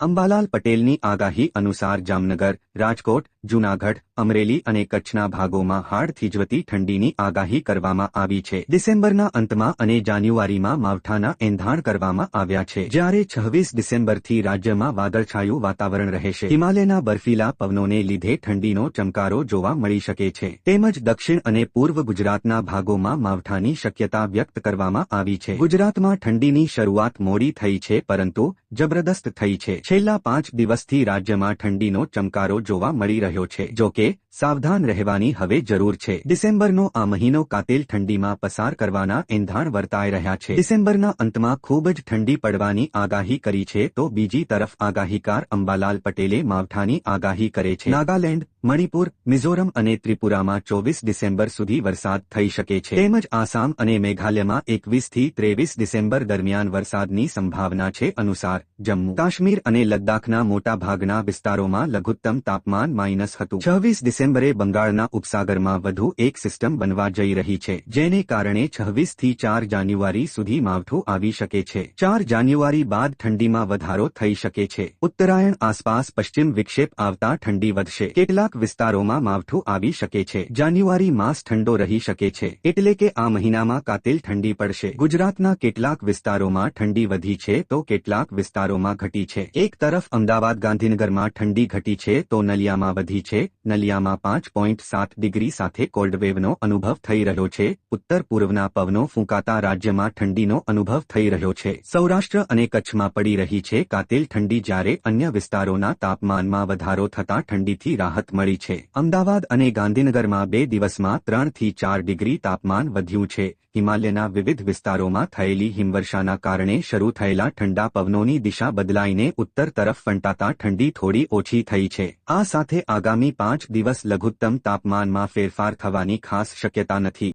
અંબાલાલ પટેલની આગાહી અનુસાર જામનગર, રાજકોટ, જૂનાગઢ, અમરેલી અને કચ્છના ભાગોમાં હાડ થીજવતી ઠંડીની આગાહી કરવામાં આવી છે. ડિસેમ્બરના અંતમાં અને જાન્યુઆરીમાં માવઠાના એંધાણ કરવામાં આવ્યા છે. જ્યારે છવ્વીસ ડિસેમ્બરથી રાજ્યમાં વાદળછાયું વાતાવરણ રહેશે. હિમાલયના બર્ફીલા પવનોને લીધે ઠંડીનો ચમકારો જોવા મળી શકે છે. તેમજ દક્ષિણ અને પૂર્વ ગુજરાતના ભાગોમાં માવઠાની શક્યતા વ્યક્ત કરવામાં આવી છે. ગુજરાતમાં ઠંડીની શરૂઆત મોડી થઈ છે, પરંતુ જબરદસ્ત થઈ છે. છેલ્લા પાંચ દિવસથી રાજ્યમાં ઠંડીનો ચમકારો જોવા મળી રહ્યો છે, જો કે સાવધાન રહેવાની હવે જરૂર છે. ડિસેમ્બરનો આ મહિનો કાતિલ ઠંડીમાં પસાર કરવાના એંધાણ વર્તાઈ રહ્યા છે. ડિસેમ્બરના અંતમાં ખૂબ જ ઠંડી પડવાની આગાહી કરી છે તો બીજી તરફ આગાહીકાર અંબાલાલ પટેલે માવઠાની આગાહી કરે છે. નાગાલેન્ડ મણિપુર, મિઝોરમ અને ત્રિપુરામાં ચોવીસ ડિસેમ્બર સુધી વરસાદ થઈ શકે છે. તેમજ આસામ અને મેઘાલયમાં એકવીસથી ત્રેવીસ ડિસેમ્બર દરમિયાન વરસાદની સંભાવના છે અનુસાર જમ્મુ, કાશ્મીર અને લદ્દાખના મોટાભાગના વિસ્તારોમાં લઘુત્તમ તાપમાન માઇનસ હતું. છવ્વીસ ડિસેમ્બરે બંગાળના ઉપસાગરમાં વધુ એક સિસ્ટમ બનવા જઈ રહી છે, જેને કારણે છવ્વીસથી ચાર જાન્યુઆરી સુધી માવઠું આવી શકે છે. ચાર જાન્યુઆરી બાદ ઠંડીમાં વધારો થઈ શકે છે. ઉત્તરાયણ આસપાસ પશ્ચિમ વિક્ષેપ આવતા ઠંડી વધશે. કેટલાક વિસ્તારોમાં માવઠું આવી શકે છે. જાન્યુઆરી માસ ઠંડો રહી શકે છે. એટલે કે આ મહિનામાં કાતિલ ઠંડી પડશે. ગુજરાતના કેટલાક વિસ્તારોમાં ઠંડી વધી છે તો કેટલાક વિસ્તારોમાં ઘટી છે. એક તરફ અમદાવાદ ગાંધીનગરમાં ઠંડી ઘટી છે તો નલિયામાં વધી છે. નલિયામાં પાંચ પોઈન્ટ સાત ડિગ્રી સાથે કોલ્ડવેવનો અનુભવ થઈ રહ્યો છે. ઉત્તર પૂર્વના પવનો ફૂંકાતા રાજ્યમાં ઠંડીનો અનુભવ થઈ રહ્યો છે. સૌરાષ્ટ્ર અને કચ્છમાં પડી રહી છે. કાતિલ ઠંડી જ્યારે અન્ય વિસ્તારોના તાપમાનમાં વધારો થતાં ઠંડીથી રાહત મળી છે. અમદાવાદ અને ગાંધીનગરમાં બે દિવસમાં ત્રણથી ચાર ડિગ્રી તાપમાન વધ્યું છે. હિમાલયના વિવિધ વિસ્તારોમાં થયેલી હિમવર્ષાના કારણે શરૂ થયેલા ઠંડા પવનોની દિશા બદલાઈને ઉત્તર તરફ ફંટાતા ઠંડી થોડી ઓછી થઈ છે. આ સાથે આગામી પાંચ દિવસ લઘુત્તમ તાપમાનમાં ફેરફાર થવાની ખાસ શક્યતા નથી.